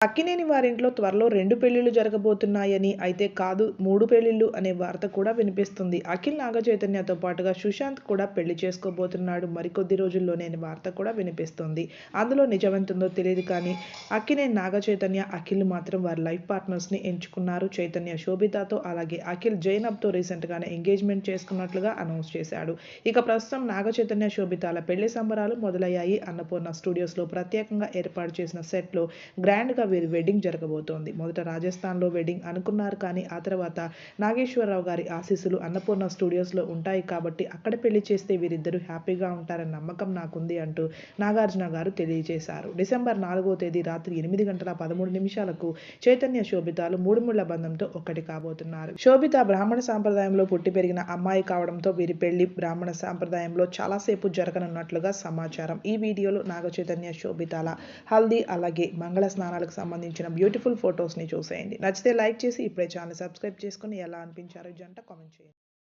అక్కినేని వారింట్లో త్వరలో రెండు పెళ్ళిళ్ళు జరగబోతున్నాయని అయితే కాదు మూడు పెళ్ళిళ్ళు అనే వార్త కూడా వినిపిస్తుంది. అఖిల్ నాగ చైతన్యతో పాటుగా సుశాంత్ కూడా పెళ్ళి చేసుకోబోతున్నాడు. మరికొద్ది రోజుల్లోనే వార్త కూడా వినిపిస్తుంది. అందులో నిజమెంతుందో తెలియదు కానీ అక్కినేని నాగ చైతన్య అఖిల్ మాత్రం వారి లైఫ్ పార్ట్నర్స్ని ఎంచుకున్నారు. చైతన్య శోభితతో అలాగే అఖిల్ జైనబ్తో రీసెంట్గానే ఎంగేజ్మెంట్ చేసుకున్నట్లుగా అనౌన్స్ చేశాడు. ఇక ప్రస్తుతం నాగ చైతన్య శోభితాల పెళ్ళి సంబరాలు మొదలయ్యాయి. అన్నపూర్ణ స్టూడియోస్లో ప్రత్యేకంగా ఏర్పాటు చేసిన సెట్లో గ్రాండ్గా వీరి వెడ్డింగ్ జరగబోతోంది. మొదట రాజస్థాన్లో వెడ్డింగ్ అనుకున్నారు కానీ ఆ తర్వాత నాగేశ్వరరావు గారి ఆశీస్సులు అన్నపూర్ణ స్టూడియోస్లో ఉంటాయి కాబట్టి అక్కడ పెళ్ళి చేస్తే వీరిద్దరూ హ్యాపీగా ఉంటారన్న నమ్మకం నాకుంది అంటూ నాగార్జున గారు తెలియజేశారు. డిసెంబర్ నాలుగో తేదీ రాత్రి ఎనిమిది గంటల పదమూడు నిమిషాలకు చైతన్య శోభితాలు మూడుముళ్ళ బంధంతో ఒక్కటి కాబోతున్నారు. శోభిత బ్రాహ్మణ సాంప్రదాయంలో పుట్టి పెరిగిన అమ్మాయి కావడంతో వీరి పెళ్ళి బ్రాహ్మణ సాంప్రదాయంలో చాలాసేపు జరగనున్నట్లుగా సమాచారం. ఈ వీడియోలో నాగ చైతన్య శోభితాల హల్దీ అలాగే మంగళ స్నానాలకు సంబంధించిన బ్యూటిఫుల్ ఫొటోస్ని చూసేయండి. నచ్చితే లైక్ చేసి ఇప్పుడే ఛానల్ సబ్స్క్రైబ్ చేసుకుని ఎలా అనిపించారో జంట కామెంట్ చేయండి.